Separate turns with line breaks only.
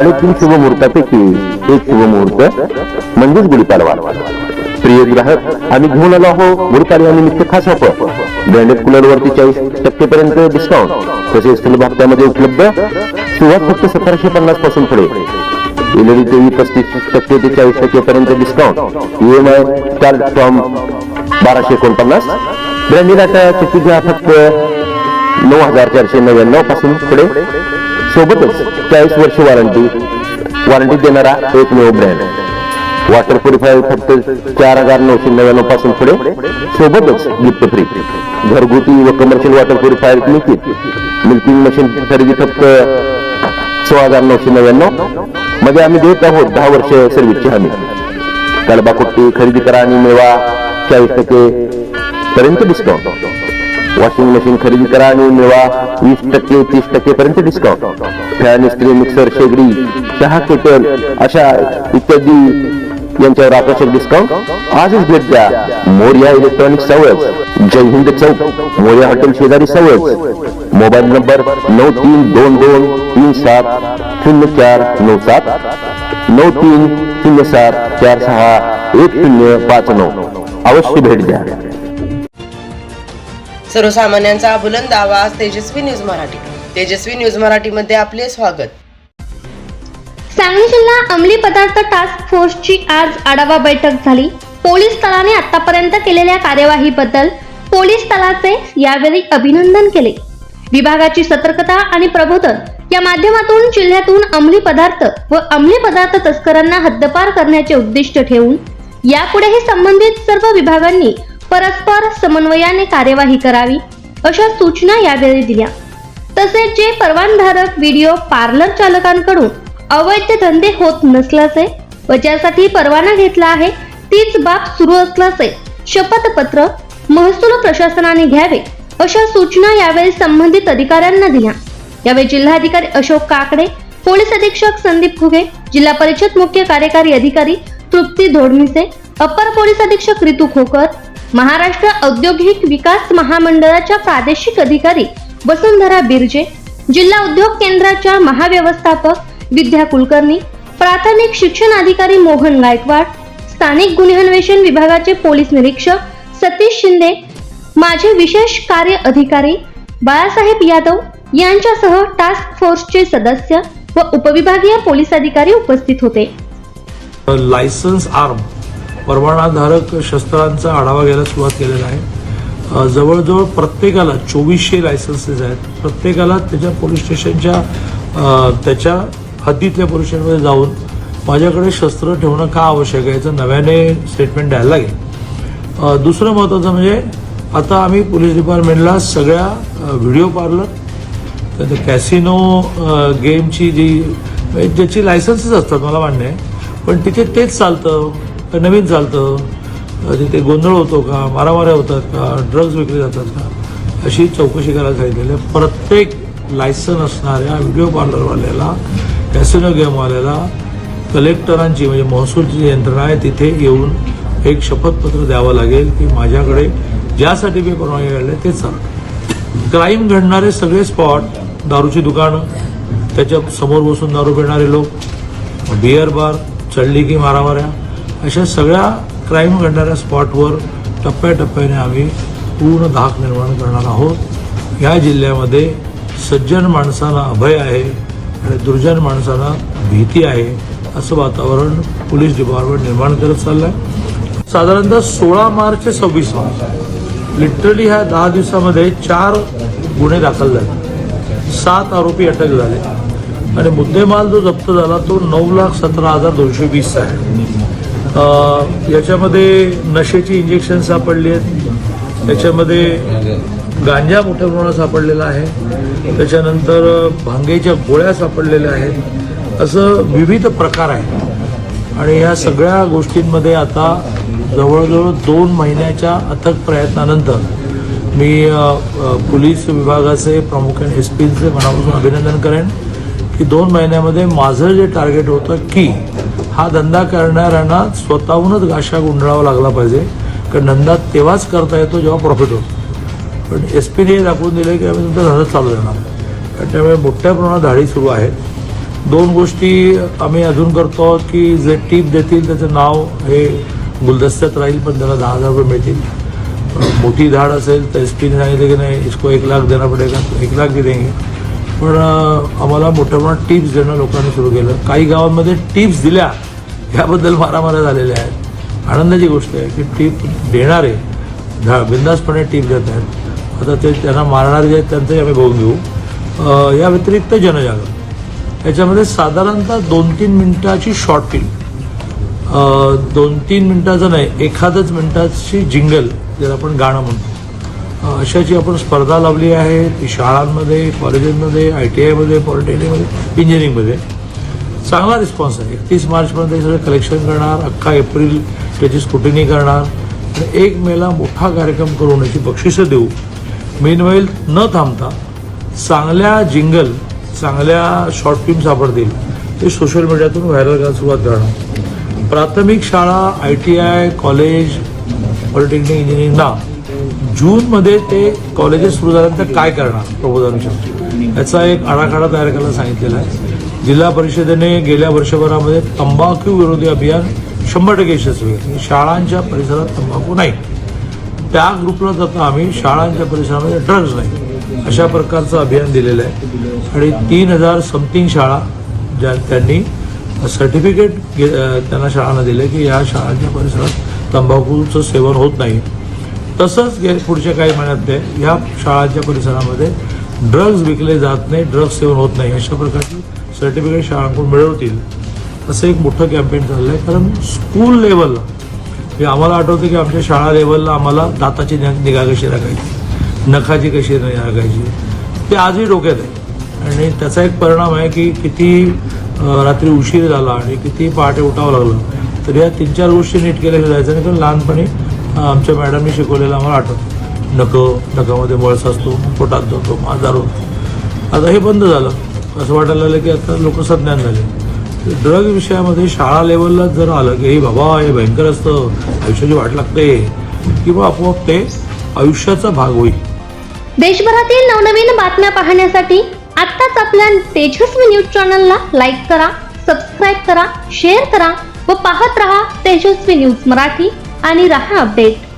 साडेतीन शुभमुहूर्तापैकी एक शुभमुहूर्त म्हणजेच गुढीपाडवा प्रिय ग्राहक आम्ही घेऊन आलो आहो गुढीपाडव्यानिमित्त खास ऑफर. ब्रँडेड कूलर वरती चाळीस टक्के पर्यंत डिस्काउंट तसेच फुल उपलब्ध सुरुवात फक्त सतराशे पन्नासपासून पुढे. एलईडी टीव्ही पस्तीस टक्के ते चाळीस टक्के पर्यंत डिस्काउंट आय चार फ्रॉम बाराशे एकोणपन्नास. ब्रँडेड आता किती घ्या फक्त नऊ हजार चारशे नव्याण्णवपासून पुढे. सोबतच चाळीस वर्ष वॉरंटी वॉरंटी देणारा एकमेव ब्रँड वॉटर प्युरिफायर फक्त चार हजार नऊशे नव्याण्णवपासून पुढे सोबतच गिफ्ट फ्री घरगुती व कमर्शियल वॉटर प्युरिफायर मिळतील मिल्किंग मशीन खरेदी फक्त सोळा हजार नऊशे नव्याण्णव. मध्ये आम्ही देत आहोत दहा वर्ष सर्व्हिसची हमी. कडबाकुट्टी खरेदी करा आणि मिळवा चाळीस टक्के पर्यंत डिस्काउंट वॉशिंग मशीन खरेदी करा आणि मिळवा वीस टक्के तीस टक्के पर्यंत डिस्काउंट फॅन इस्त्री मिक्सर शेगडी चहा केटल अशा इत्यादी यांच्यावर आकर्षक डिस्काउंट आजच भेट द्या. मोर्या इलेक्ट्रॉनिक सवय जय हिंद चौक. मोर्या हॉटेल शेजारी सवय मोबाईल नंबर नऊ तीन दोन दोन तीन सात शून्य चार नऊ सात. नऊ तीन शून्य सात चार सहा एक शून्य पाच नऊ. अवश्य भेट द्या.
सर्वसामान्यांचा बुलंद आवाज तेजस्वी न्यूज मराठी. तेजस्वी न्यूज मराठीमध्ये आपले स्वागत.
सांगली जिल्हा अंमली पदार्थ टास्क फोर्सची आज आढावा बैठक झाली. पोलीस दलाने आतापर्यंत केलेल्या कार्यवाहीबद्दल पोलीस दलाचे यावेळी अभिनंदन केले. विभागाची सतर्कता आणि प्रबोधन या माध्यमातून जिल्ह्यातून अंमली पदार्थ व अंमली पदार्थ तस्करांना हद्दपार करण्याचे उद्दिष्ट ठेवून यापुढेही संबंधित सर्व विभागांनी परस्पर समन्वयाने कार्यवाही करावी अशा सूचना यावेळी दिल्या. तसेच जे परवानधारक व्हिडिओ पार्लर चालकांकडून अवैध धंदे होत नसल्याचे व ज्यासाठी परवाना घेतला आहे तीच बाब सुरू असल्याचे शपथपत्र महसूल प्रशासनाने घ्यावे अशा सूचना यावेळी संबंधित अधिकाऱ्यांना दिल्या. यावेळी जिल्हाधिकारी अशोक काकडे पोलीस अधीक्षक संदीप घुगे जिल्हा परिषद मुख्य कार्यकारी अधिकारी तृप्ती धोडमिसे अप्पर पोलीस अधीक्षक रितू खोकर महाराष्ट्र औद्योगिक विकास महामंडळाच्या प्रादेशिक अधिकारी वसुंधरा बिर्जे जिल्हा उद्योग केंद्राच्या महाव्यवस्थापक विद्या कुलकर्णी प्राथमिक शिक्षण अधिकारी मोहन गायकवाड स्थानिक गुन्हे अन्वेषण विभागाचे पोलीस निरीक्षक सतीश शिंदे माझे विशेष कार्य अधिकारी बाळासाहेब यादव यांच्यासह टास्क फोर्सचे सदस्य व उपविभागीय पोलीस अधिकारी उपस्थित होते.
लायसन्स आर्म परवानाधारक शस्त्रांचा आढावा घ्यायला सुरुवात केलेला आहे. जवळजवळ प्रत्येकाला चोवीसशे लायसन्सेस आहेत. प्रत्येकाला त्याच्या पोलीस स्टेशनच्या त्याच्या हद्दीतल्या पोलीस स्टेशनमध्ये जाऊन माझ्याकडे शस्त्र ठेवणं का आवश्यक आहे याचं नव्याने स्टेटमेंट द्यायला लागेल. दुसरं महत्त्वाचं म्हणजे आता आम्ही पोलीस डिपार्टमेंटला सगळ्या व्हिडिओ पार्लर तर कॅसिनो गेमची जी म्हणजे ज्याची लायसन्सेस असतात मला मान्य आहे पण तिथे तेच चालतं. का नवीन चालतं. तिथे गोंधळ होतो का मारामाऱ्या होतात का ड्रग्ज विकले जातात का अशी चौकशी करायला सांगितलेली आहे. प्रत्येक लायसन असणाऱ्या व्हिडिओ पार्लरवाल्याला कॅसिनो गेमवाल्याला कलेक्टरांची म्हणजे महसूलची जी यंत्रणा आहे तिथे येऊन एक शपथपत्र द्यावं लागेल की माझ्याकडे ज्यासाठी मी परवानगी काढले तेच चालतं. क्राईम घडणारे सगळे स्पॉट दारूची दुकानं त्याच्यासमोर बसून दारू पिणारे लोक बिअर बार चढली की मारामाऱ्या अशा सगळ्या क्राईम घडणाऱ्या स्पॉटवर टप्प्याटप्प्याने आम्ही पूर्ण धाक निर्माण करणार आहोत. या जिल्ह्यामध्ये सज्जन माणसाला अभय आहे आणि दुर्जन माणसाला भीती आहे असं वातावरण पोलीस डिपार्टमेंट निर्माण करत चाललं आहे साधारणतः सोळा मार्च ते सव्वीस मार्च लिटरली ह्या दहा दिवसामध्ये चार गुन्हे दाखल झाले. सात आरोपी अटक झाले. आणि मुद्देमाल जो जप्त झाला तो नऊ लाख सतरा हजार दोनशे वीसचा आहे. याच्यामध्ये नशेची इंजेक्शन सापडली आहेत. त्याच्यामध्ये गांजा मोठ्या प्रमाणात सापडलेला आहे. त्याच्यानंतर भांगेच्या गोळ्या सापडलेल्या आहेत. असं विविध प्रकार आहेत. आणि या सगळ्या गोष्टींमध्ये आता जवळजवळ दोन महिन्याच्या अथक प्रयत्नानंतर मी पोलीस विभागाचे प्रामुख्याने एस पीचे मनापासून अभिनंदन करेन की दोन महिन्यामध्ये माझं जे टार्गेट होतं की हा धंदा करणाऱ्यांना स्वतःहूनच गाशा गुंडाळावा लागला पाहिजे. कारण धंदा तेव्हाच करता येतो जेव्हा प्रॉफिट होतो. पण एस पीने हे दाखवून दिलं की आम्ही तुमचा धंदा चालू देणार त्यामुळे मोठ्या प्रमाणात धाडी सुरू आहेत. दोन गोष्टी आम्ही अजून करतो की जे टीप देतील त्याचं नाव हे गुलदस्त्यात राहील पण त्याला दहा हजार रुपये मिळतील. मोठी धाड असेल तर एस पीने सांगितलं की नाही इसको एक लाख देना पडेगा तो एक लाख भी देंगे पण आम्हाला मोठ्या प्रमाणात टिप्स देणं लोकांनी सुरू केलं. काही गावांमध्ये टिप्स दिल्या याबद्दल मारामाऱ्या झालेल्या आहेत. आनंदाची गोष्ट आहे की टीप देणारे धा बिंदासपणे टीप देत आहेत. आता ते त्यांना मारणारे जे आहेत त्यांचंही आम्ही बघून घेऊ. या व्यतिरिक्त जनजागरण. याच्यामध्ये साधारणतः दोन तीन मिनटाची शॉर्ट फिल्म दोन तीन मिनटाचं नाही एखादच मिनटाची जिंगल ज्याला आपण गाणं म्हणतो. अशा अशाची आपण स्पर्धा लावली आहे. ती शाळांमध्ये कॉलेजेसमध्ये आय टी आयमध्ये पॉलिटेक्निकमध्ये इंजिनिअरिंगमध्ये. चांगला रिस्पॉन्स आहे. एकतीस मार्चपर्यंत हे सगळं कलेक्शन करणार अख्खा एप्रिल त्याची स्क्रुटिनी करणार. आणि एक मेला मोठा कार्यक्रम करून याची बक्षिसं देऊ. मेनवेल न थांबता चांगल्या जिंगल चांगल्या शॉर्ट फिल्म सापडतील. ते सोशल मीडियातून व्हायरल करायला सुरुवात करणार. प्राथमिक शाळा I T I college polytechnic इंजिनिअरिंगला जूनमध्ये ते कॉलेजेस सुरू झाल्यानंतर काय करणार? प्रबोधन याचा एक आराखडा तयार करायला सांगितलेला आहे. जिल्हा परिषदेने गेल्या वर्षभरामध्ये तंबाखू विरोधी अभियान शंभर टक्के यशस्वी म्हणजे शाळांच्या परिसरात तंबाखू नाही. त्या ग्रुपला जाता आम्ही शाळांच्या परिसरामध्ये ड्रग्ज नाही. अशा प्रकारचं अभियान दिलेलं आहे. आणि तीन हजार समथिंग शाळा ज्या त्यांनी सर्टिफिकेट घे त्यांना शाळांना दिले की या शाळांच्या परिसरात तंबाखूचं सेवन होत नाही. तसंच गे पुढच्या काही महिन्यात ते ह्या शाळांच्या परिसरामध्ये ड्रग्ज विकले जात नाही ड्रग्ज सेवन होत नाही. अशा प्रकारची सर्टिफिकेट शाळांकडून मिळवतील. असं एक मोठं कॅम्पेन चाललं आहे कारण स्कूल लेवलला हे आम्हाला आठवतं की आमच्या शाळा लेवलला आम्हाला दाताची निगा कशी राखायची? नखाची कशी राखायची? ते आजही डोक्यात आहे. आणि त्याचा एक परिणाम आहे की किती रात्री उशीर झाला आणि किती पहाटे उठावं लागलं तर या तीन चार गोष्टी नीट केल्या जायचं नाही. कारण लहानपणी आमच्या मॅडमनी शिकवलेलं आम्हाला आठवतं. नकं नखामध्ये मळस असतो पोटात जातो आजार होतो. आता हे बंद झालं. असं वाटायला लागलं की आता लोक संज्ञान झाले. ड्रग विषयामध्ये शाळा लेवलला जर आलं की हे बाबा हे भयंकर असतं. आयुष्याची वाट लागते. किंवा आपोआप ते आयुष्याचा भाग होईल.
देशभरातील नवनवीन बातम्या पाहण्यासाठी आत्ताच आपल्या तेजस्वी न्यूज चॅनलला लाईक करा सबस्क्राईब करा शेअर करा व पाहत रहा तेजस्वी न्यूज मराठी. आणि रहा अपडेट.